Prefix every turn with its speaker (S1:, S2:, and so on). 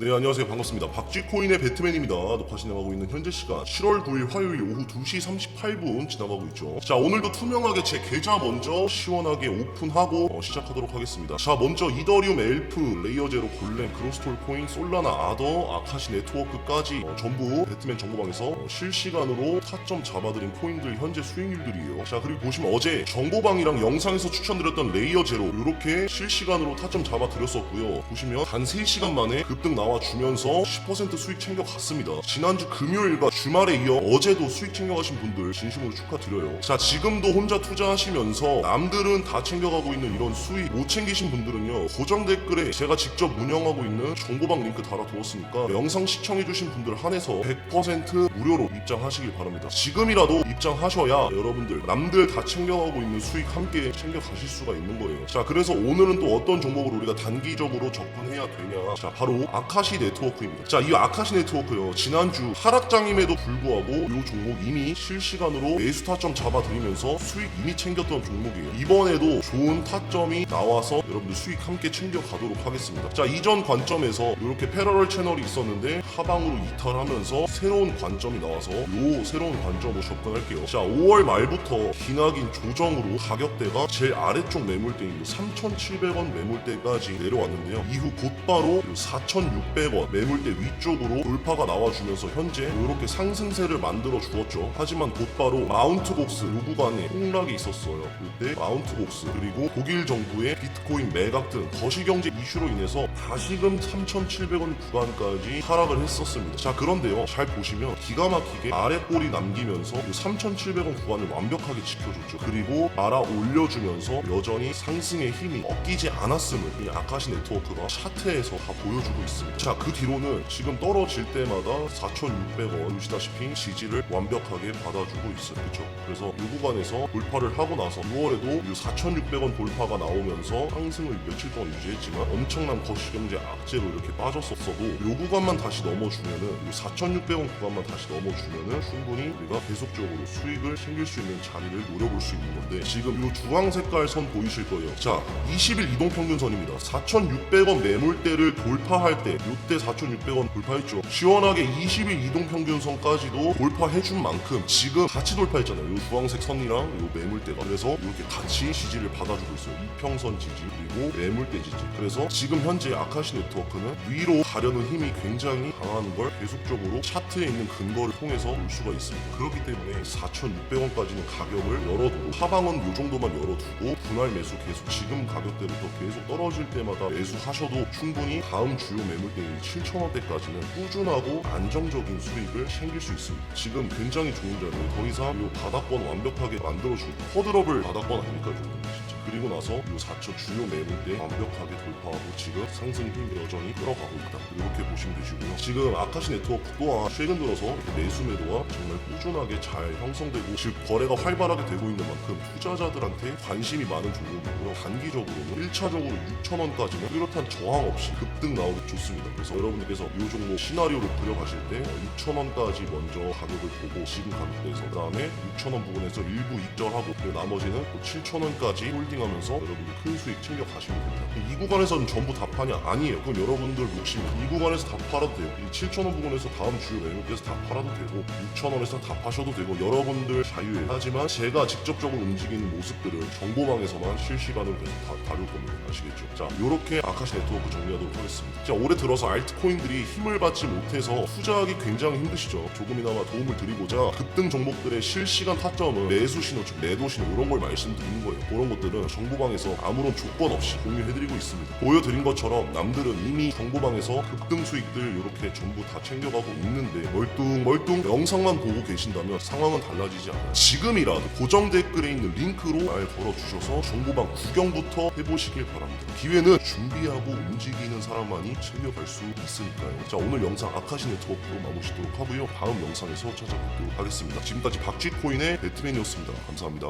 S1: 네 안녕하세요. 반갑습니다. 박쥐코인의 배트맨입니다. 녹화 진행하고 있는 현재 시간 7월 9일 화요일 오후 2시 38분 지나가고 있죠. 자 오늘도 투명하게 제 계좌 먼저 시원하게 오픈하고 어, 시작하도록 하겠습니다. 자 먼저 이더리움 엘프 레이어제로 골렘 그로스톨 코인 솔라나 아더 아카시 네트워크까지 어, 전부 배트맨 정보방에서 어, 실시간으로 타점 잡아드린 코인들 현재 수익률들이에요. 자 그리고 보시면 어제 정보방이랑 영상에서 추천드렸던 레이어제로 이렇게 실시간으로 타점 잡아드렸었고요. 보시면 단 3시간 만에 급등 나와 주면서 10% 수익 챙겨갔습니다. 지난주 금요일과 주말에 이어 어제도 수익 챙겨가신 분들 진심으로 축하드려요. 자 지금도 혼자 투자하시면서 남들은 다 챙겨가고 있는 이런 수익 못 챙기신 분들은요 고정 댓글에 제가 직접 운영하고 있는 정보방 링크 달아두었으니까 영상 시청해주신 분들 한해서 100% 무료로 입장하시길 바랍니다. 지금이라도 입장하셔야 여러분들 남들 다 챙겨가고 있는 수익 함께 챙겨가실 수가 있는 거예요. 자 그래서 오늘은 또 어떤 종목으로 우리가 단기적으로 접근해야 되냐 자 바로 아카 시 네트워크입니다. 자 이 아카시 네트워크요 지난주 하락장임에도 불구하고 이 종목 이미 실시간으로 매수 타점 잡아드리면서 수익 이미 챙겼던 종목이에요. 이번에도 좋은 타점이 나와서 여러분들 수익 함께 챙겨가도록 하겠습니다. 자 이전 관점에서 이렇게 패러럴 채널이 있었는데 하방으로 이탈하면서 새로운 관점이 나와서 이 새로운 관점으로 접근할게요. 자 5월 말부터 기나긴 조정으로 가격대가 제일 아래쪽 매물대인 3,700원 매물대까지 내려왔는데요. 이후 곧바로 4,600원 매물대 위쪽으로 돌파가 나와주면서 현재 이렇게 상승세를 만들어 주었죠. 하지만 곧바로 마운트 복스 요 구간에 폭락이 있었어요. 그때 마운트 복스 그리고 독일 정부의 비트코인 매각 등 거시경제 이슈로 인해서 다시금 3,700원 구간까지 하락을 했었습니다. 자 그런데요, 잘 보시면 기가 막히게 아래 꼬리 남기면서 3,700원 구간을 완벽하게 지켜줬죠. 그리고 말아 올려주면서 여전히 상승의 힘이 꺾이지 않았음을 이 아카시 네트워크가 차트에서 다 보여주고 있습니다. 자 그 뒤로는 지금 떨어질 때마다 4,600원 보시다시피 지지를 완벽하게 받아주고 있어요. 그렇죠? 그래서 이 구간에서 돌파를 하고 나서 6월에도 4,600원 돌파가 나오면서 상승을 며칠 동안 유지했지만 엄청난 거시경제 악재로 이렇게 빠졌었어도 이 구간만 다시 넘어주면은 4,600원 구간만 다시 넘어주면은 충분히 우리가 계속적으로 수익을 챙길 수 있는 자리를 노려볼 수 있는 건데 지금 이 주황 색깔 선 보이실 거예요. 자, 20일 이동 평균선입니다. 4,600원 매물대를 돌파할 때 이때 4,600원 돌파했죠. 시원하게 20일 이동 평균선까지도 돌파해준 만큼 지금 같이 돌파했잖아요. 이 주황색 선이랑 이 매물대가 그래서 이렇게 같이 지지를 받아주고 있어요. 이평선 지지 그리고 매물대 지지. 그래서 지금 현재 아카시 네트워크는 위로 가려는 힘이 굉장히 강한 걸 계속적으로 차트에 있는 근거를 통해서 볼 수가 있습니다. 그렇기 때문에 4,600원까지는 가격을 열어두고 하방은 이 정도만 열어두고 분할 매수 계속 지금 가격대부터 계속 떨어질 때마다 매수하셔도 충분히 다음 주요 매물 대인 7,000원대까지는 꾸준하고 안정적인 수익을 챙길 수 있습니다. 지금 굉장히 좋은 자리에 더 이상 이 바닥권 완벽하게 만들어주고 허드럽을 바닥권 아닙니까 진짜. 그리고 나서 이 4초 주요 매물대 완벽하게 돌파하고 지금 상승 힘 여전히 끌어가고 있다. 이렇게 보시면 되시고요. 지금 아카시 네트워크 또한 최근 들어서 매수 매도가 정말 꾸준하게 잘 형성되고 즉 거래가 활발하게 되고 있는 만큼 투자자들한테 관심이 많은 종목이고요. 단기적으로는 1차적으로 6천원까지는 뚜렷한 저항 없이 급등 나오기 좋습니다. 그래서 여러분들께서 이 종목 시나리오로 그려가실 때 6천원까지 먼저 가격을 보고 지금 가격대에서 그 다음에 6천원 부분에서 일부 입절하고 나머지는 또 7천원까지 홀딩 하면서 여러분들 큰 수익 챙겨 가시면 됩니다. 이 구간에서는 전부 다 파냐? 아니에요. 그럼 여러분들 욕심 이 구간에서 다 팔아도 돼요. 이 7천원 부분에서 다음 주요 매물대에서 다 팔아도 되고 6천원에서 다 파셔도 되고 여러분들 자유예요. 하지만 제가 직접적으로 움직이는 모습들을 정보망에서만 실시간으로 계속 다 다룰 겁니다. 아시겠죠? 자, 요렇게 아카시 네트워크 정리하도록 하겠습니다. 자, 올해 들어서 알트코인들이 힘을 받지 못해서 투자하기 굉장히 힘드시죠. 조금이나마 도움을 드리고자 급등 종목들의 실시간 타점은 매수 신호, 즉 매도 신호 이런 걸 말씀드리는 거예요. 그런 것들은 정보방에서 아무런 조건 없이 공유해드리고 있습니다. 보여드린 것처럼 남들은 이미 정보방에서 급등 수익들 이렇게 전부 다 챙겨가고 있는데 멀뚱멀뚱 영상만 보고 계신다면 상황은 달라지지 않아요. 지금이라도 고정 댓글에 있는 링크로 말 걸어주셔서 정보방 구경부터 해보시길 바랍니다. 기회는 준비하고 움직이는 사람만이 챙겨갈 수 있으니까요. 자 오늘 영상 아카시 네트워크로 마무리하도록 하고요. 다음 영상에서 찾아뵙도록 하겠습니다. 지금까지 박쥐코인의 배트맨이었습니다. 감사합니다.